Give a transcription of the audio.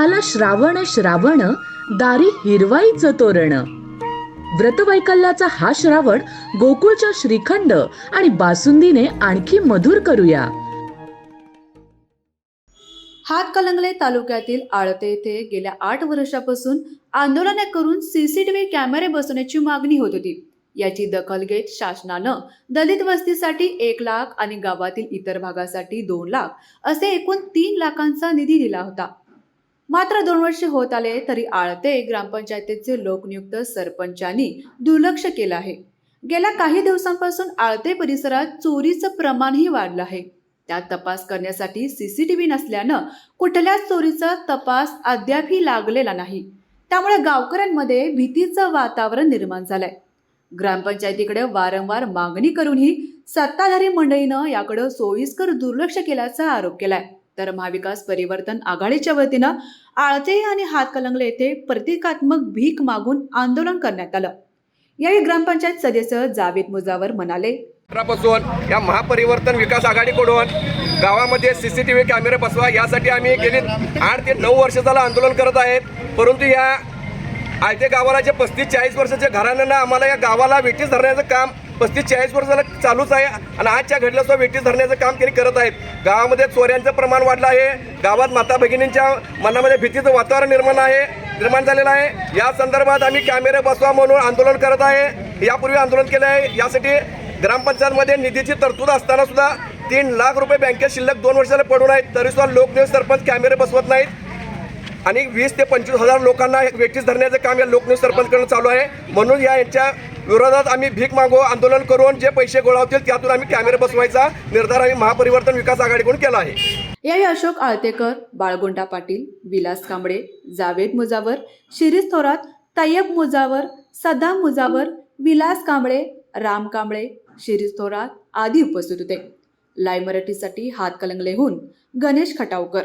आला श्रावण श्रावण दारी हिरवाईचं तोरण. व्रतवैकल्याचा हा श्रावण गोकुळच्या श्रीखंड आणि बासुंदीने आणखी मधुर करूया. हातकलंगले तालुक्यातील आळते येथे गेल्या आठ वर्षापासून आंदोलने करून सीसीटीव्ही कॅमेरे बसवण्याची मागणी होत होती. याची दखल घेत शासनानं दलित वस्तीसाठी एक लाख आणि गावातील इतर भागासाठी दोन लाख असे एकूण तीन लाखांचा निधी दिला होता. मात्र दोन वर्षे होत आले तरी आळते ग्रामपंचायतीचे लोकनियुक्त सरपंचांनी दुर्लक्ष केलं आहे. गेल्या काही दिवसांपासून आळते परिसरात चोरीचं प्रमाणही वाढलं आहे. त्यात तपास करण्यासाठी सीसीटीव्ही नसल्यानं कुठल्याच चोरीचा तपास अद्यापही लागलेला नाही. त्यामुळे गावकऱ्यांमध्ये भीतीचं वातावरण निर्माण झालंय. ग्रामपंचायतीकडे वारंवार मागणी करूनही सत्ताधारी मंडळीनं याकडे सोयीस्कर दुर्लक्ष केल्याचा आरोप केलाय. तर महाविकास परिवर्तन आघाडीच्या वतीनं आळते आणि हातकलंगले येथे प्रतिकात्मक भीक मागून आंदोलन करण्यात आलं. यावेळी ग्रामपंचायत सदस्य जावेद मुजावर म्हणाले पासून या महापरिवर्तन विकास आघाडीकडून गावामध्ये सी सी टी व्ही कॅमेरे बसवा यासाठी आम्ही गेली आठ ते नऊ वर्ष झालं आंदोलन करत आहेत. परंतु या आयते गावाला जे पस्तीस चाळीस वर्षाच्या घराण्यांना आम्हाला या गावाला वेटीस धरण्याचं काम पस्तीस चाळीस वर्षाला चालूच आहे आणि आजच्या घडल्या सुद्धा वेटीस धरण्याचं काम त्यांनी करत आहेत. गावामध्ये चोऱ्यांचं प्रमाण वाढलं आहे. गावात माता भगिनींच्या मनामध्ये भीतीचं वातावरण निर्माण आहे निर्माण झालेलं आहे. या संदर्भात आम्ही कॅमेरे बसवा म्हणून आंदोलन करत आहे. यापूर्वी आंदोलन केलं आहे. यासाठी ग्रामपंचायतमध्ये निधीची तरतूद असताना सुद्धा तीन लाख रुपये बँकेत शिल्लक दोन वर्षाला पडून आहेत. तरी सुद्धा लोकनियुक्त सरपंच कॅमेरे बसवत नाहीत. आणि वीस ते पंचवीस हजार लोकांना वेटीस धरण्याचं काम या लोकनियुक्त सरपंचकडून चालू आहे. म्हणून या यांच्या विरोधात आम्ही भीक मागू आंदोलन करून जे पैसे गोळा होतील त्यातून आम्ही कॅमेरे बसवायचा निर्धार आम्ही महापरिवर्तन विकास आघाडीकडून केला आहे. यावेळी अशोक आळतेकर बाळगोंडा पाटील विलास कांबळे जावेद मुजावर शिरीष थोरात तय्यब मुजावर सदाम मुजावर विलास कांबळे राम कांबळे शिरीष थोरात आदी उपस्थित होते. लाईव्ह मराठीसाठी हातकलंगलेहून गणेश खटावकर.